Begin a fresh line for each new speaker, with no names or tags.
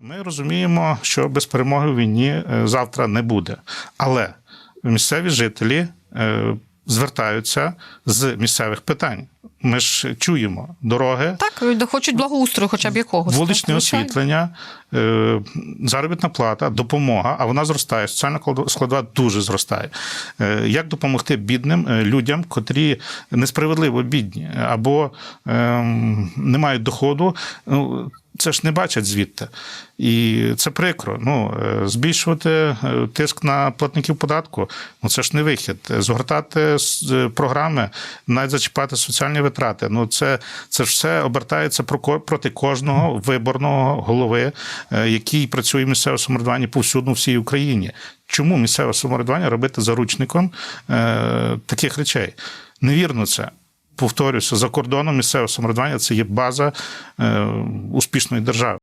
Ми розуміємо, що без перемоги в війні е, завтра не буде. Але місцеві жителі е, звертаються з місцевих питань. Ми ж чуємо дороги,
Так, хочуть благоустрою, хоча б якогось.
вуличне
так,
освітлення, е, заробітна плата, допомога, а вона зростає. Соціальна кладо- складова дуже зростає. Як допомогти бідним людям, котрі несправедливо бідні або ем, не мають доходу? Це ж не бачать звідти. І це прикро. Ну, е, збільшувати е, тиск на платників податку, ну це ж не вихід. Згортати програми, навіть зачіпати соціальні витрати. Ну, це, це ж все обертається проти кожного виборного голови, е, який працює в місцевому самоврядуванні повсюдно в всій Україні. Чому місцеве самоврядування робити заручником е, таких речей? Невірно це. Повторюся, за кордоном місцеве самоврядування це є база е, успішної держави.